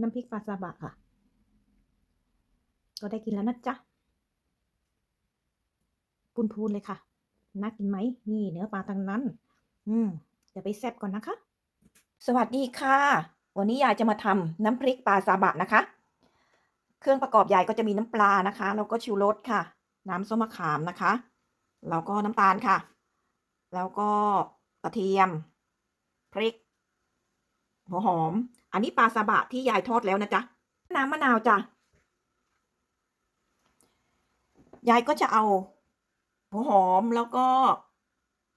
น้ำพริกปลาซาบะค่ะ ก็ได้กินแล้วนะจ๊ะพูนพูนๆเลยค่ะ น่ากินไหม นี่เนื้อปลาทั้งนั้น อืม เดี๋ยวไปแซ่บก่อนนะคะ สวัสดีค่ะ วันนี้ยายจะมาทำน้ำพริกปลาซาบะนะคะ เครื่องประกอบยายก็จะมีน้ำปลานะคะ แล้วก็ชูรสค่ะ น้ำส้มมะขามนะคะ แล้วก็น้ำตาลค่ะ แล้วก็กระเทียม พริก หัวหอม อันนี้ปลาซาบะที่ยายทอดแล้วนะจ๊ะ น้ำมะนาวจ้ะ ยายก็จะเอา หัวหอมแล้วก็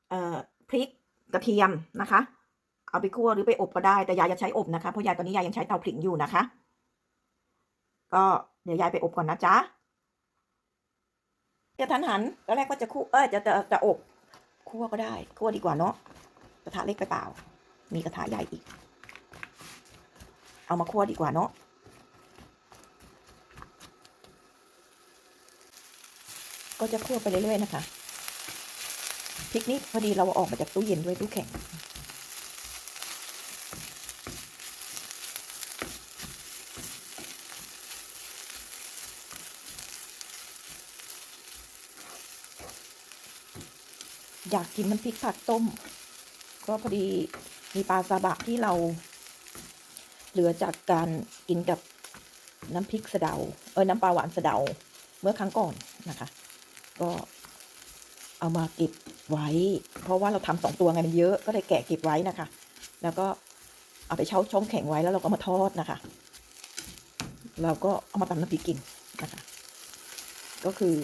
เอ่อพริกกระเทียมนะคะ เอาไปคั่วหรือไปอบก็ได้ แต่ยายจะใช้อบนะคะ เพราะยายตอนนี้ยายยังใช้เตาผิงอยู่นะคะ ก็เดี๋ยวยายไปอบก่อนนะจ๊ะจะทันหันตอนแรกก็จะคั่วเออจะจะจะอบคั่วก็ได้คั่วดีกว่าเนาะกระทะเล็กไปเปล่า มีกระทะใหญ่อีก เอามาคั่วดีกว่าเนาะก็จะคั่วไปเรื่อยๆนะคะพริกนี้พอดีเราเอาออกมาจากตู้เย็นด้วยตู้แข็งอยากกินน้ำพริกผักต้ม ก็พอดีมีปลาซาบะที่เรา เหลือจากการกินกับน้ำพริกสะเดา เออน้ำปลาหวานสะเดา เมื่อครั้งก่อนนะคะ ก็เอามาเก็บไว้ เพราะว่าเราทำสองตัวไงมันเยอะก็เลยแกะเก็บไว้นะคะ แล้วก็เอาไปเช่าช่องแข็งไว้แล้วเราก็มาทอดนะคะ เราก็เอามาตำน้ำพริกกินนะคะ ก็คือ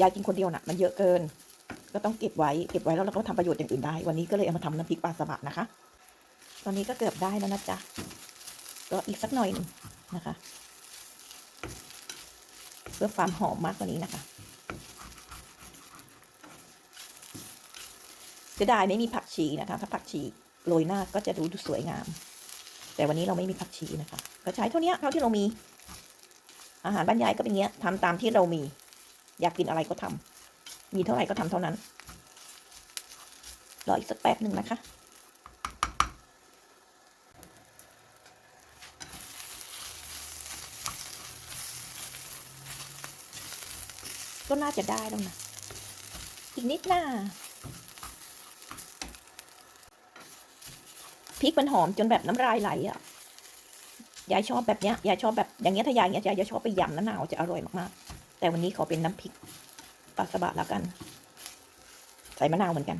ยายกินคนเดียวน่ะ มันเยอะเกิน ก็ต้องเก็บไว้เก็บไว้แล้วเราก็ทำประโยชน์อย่างอื่นได้ วันนี้ก็เลยเอามาทำน้ำพริกปลาสบะนะคะ ตอนนี้ก็เกือบได้แล้วนะจ๊ะก็อีกสักหน่อยหนึงนะคะ เพื่อความหอมมากกว่านี้นะคะเสียดายไม่มีผักชีนะคะ ถ้าผักชีโรยหน้าก็จะดูสวยงาม แต่วันนี้เราไม่มีผักชีนะคะ ก็ใช้เท่านี้เท่าที่เรามี อาหารบ้านยายก็เป็นเงี้ยทำตามที่เรามี อยากกินอะไรก็ทำมีเท่าไหร่ก็ทำเท่านั้น รออีกสักแป๊บหนึ่งนะคะ ก็น่าจะได้แล้วนะ อีกนิดหน้าพริกมันหอมจนแบบน้ำลายไหลอะ ยายชอบแบบเนี้ย ยายชอบแบบอย่างเงี้ยถ้ายายเงี้ยยายจะชอบไปยำน้ำหนาวจะอร่อยมากๆ แต่วันนี้ขอเป็นน้ำพริกปลาสบะแล้วกัน ใส่มะนาวเหมือนกัน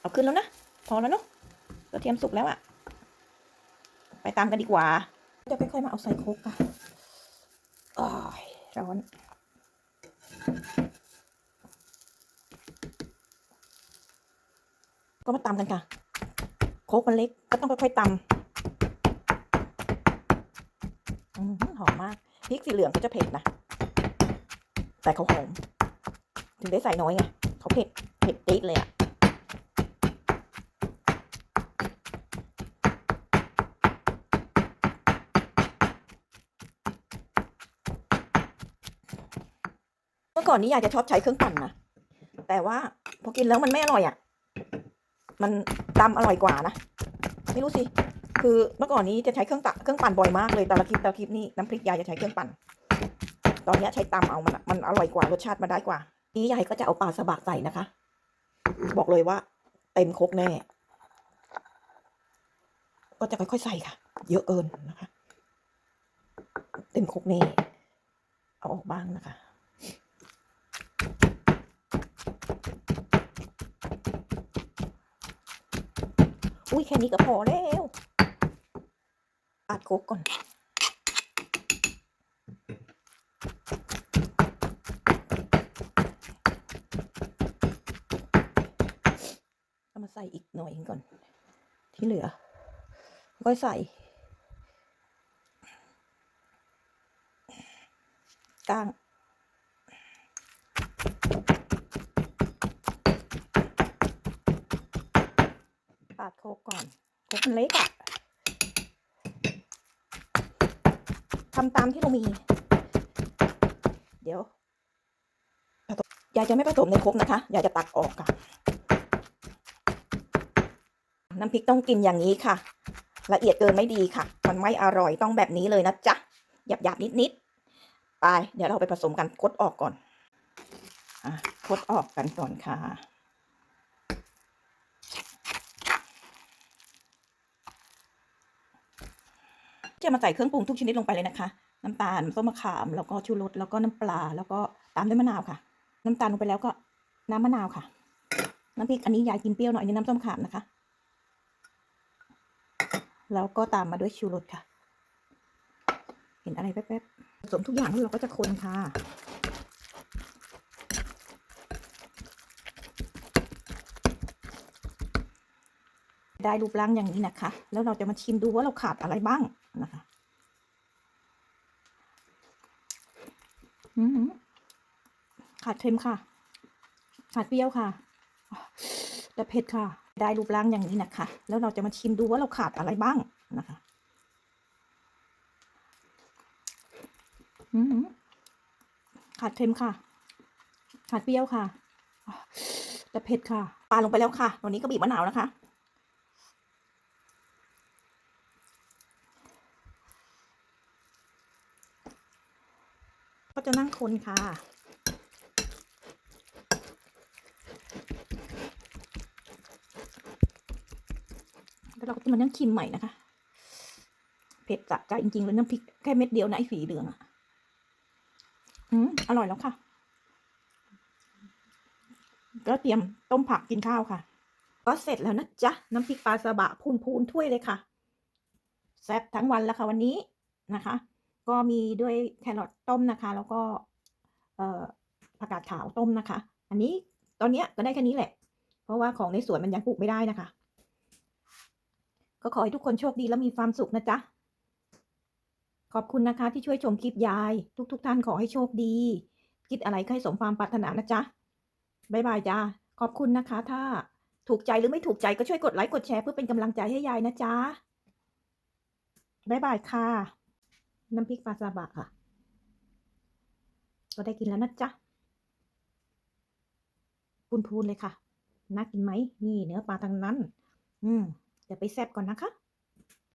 เอาขึ้นแล้วนะ พอแล้วเนาะกระเทียมสุกแล้วอะไปตามกันดีกว่าจะค่อยๆมาเอาใส่โครกค่ะอ้ ช้อน ก็มาตำกันค่ะ โคกมันเล็กก็ต้องค่อยๆตำหอมมากพริกสีเหลืองก็จะเผ็ดนะ แต่เขาหอม ถึงได้ใส่น้อยไงเขาเผ็ด เผ็ดติดเลยอะ ก่อนนี้อยายจะชอบใช้เครื่องปั่นนะ แต่ว่าพอกินแล้วมันไม่อร่อยอะมันตำอร่อยกว่านะ ไม่รู้สิ คือเมื่อก่อนนี้จะใช้เครื่องตัเครื่องปั่นบ่อยมากเลย แต่ละคลิปแต่ละคลิปนี่น้ำพริกยายจะใช้เครื่องปั่น ตอนนี้ใช้ตำเอามันมันอร่อยกว่ารสชาติมันได้กว่า นี้ยายก็จะเอาปลาสบะใส่นะคะ บอกเลยว่าเต็มครกแน่ ก็จะค่อยๆใส่ค่ะ เยอะเกินนะคะ เต็มครกแน่เอาออกบ้างนะคะ อุ้ยแค่นี้ก็พอแล้วปาดโคกก่อน เอามาใส่อีกหน่อยหนึ่งก่อน ที่เหลือค่อยใส่ก้างาดโคกก่อนโคกมันเล็กอะทำตามที่เรามี เดี๋ยว อยายจะไม่ผสมในคกนะคะ อยายจะตักออกค่ะ น้ำพริกต้องกินอย่างนี้ค่ะ ละเอียดเกินไม่ดีค่ะ มันไม่อร่อยต้องแบบนี้เลยนะจ๊ะ หยาบหยาบนิดนิดๆ ไป เดี๋ยวเราไปผสมกันคดออกก่อนอคดออกกันก่อนค่ะ จะมาใส่เครื่องปรุงทุกชนิดลงไปเลยนะคะ น้ำตาลส้มมะขาม แล้วก็ชูรสแล้วก็น้ำปลา แล้วก็ตามด้วยมะนาวค่ะ น้ำตาลลงไปแล้วก็น้ำมะนาวค่ะ น้ำพริกอันนี้ยายกินเปรี้ยวหน่อยอันนี้น้ำส้มขามนะคะ แล้วก็ตามมาด้วยชูรสค่ะ เห็นอะไรแป๊บๆผสมทุกอย่างแล้วเราก็จะคนค่ะได้รูปร่างอย่างนี้นะคะ แล้วเราจะมาชิมดูว่าเราขาดอะไรบ้าง นะคะขาดเค็มค่ะ ขาดเปรี้ยวค่ะ แต่เผ็ดค่ะ ได้รูปร่างอย่างนี้นะคะ แล้วเราจะมาชิมดูว่าเราขาดอะไรบ้างนะคะขาดเค็มค่ะ ขาดเปรี้ยวค่ะ แต่เผ็ดค่ะปลาลงไปแล้วค่ะตอนนี้ก็บีบมะนาวนะคะ ก็จะนั่งคนค่ะ แล้วเราก็จะมานั่งชิมใหม่นะคะ เผ็ดจัดใจจริงๆเลยน้ำพริกแค่เม็ดเดียวนะไอ้สีเหลืองอะ อืมอร่อยแล้วค่ะ ก็เตรียมต้มผักกินข้าวค่ะ ก็เสร็จแล้วนะจ๊ะ น้ำพริกปลาซาบะพูนพูนๆถ้วยเลยค่ะ แซ่บทั้งวันแล้วค่ะวันนี้นะคะ ก็มีด้วยแครอทต้มนะคะ แล้วก็ผักกาดขาวต้มนะคะ อันนี้ตอนเนี้ยก็ได้แค่นี้แหละ เพราะว่าของในสวนมันยังปลูกไม่ได้นะคะ ก็ขอให้ทุกคนโชคดีและมีความสุขนะจ๊ะ ขอบคุณนะคะที่ช่วยชมคลิปยาย ทุกๆทท่านขอให้โชคดี คิดอะไรก็ให้สมความปรารถนานะจ๊ะบ๊ายบายจ้าขอบคุณนะคะ ถ้าถูกใจหรือไม่ถูกใจก็ช่วยกดไลค์กดแชร์เพื่อเป็นกำลังใจให้ยายนะจ๊ะบ๊ายบายค่ะ น้ำพริกปลาซาบะค่ะ ก็ได้กินแล้วนะจ๊ะพูนๆเลยค่ะ น่ากินไหม นี่เนื้อปลาทั้งนั้น อืม เดี๋ยวไปแซบก่อนนะคะ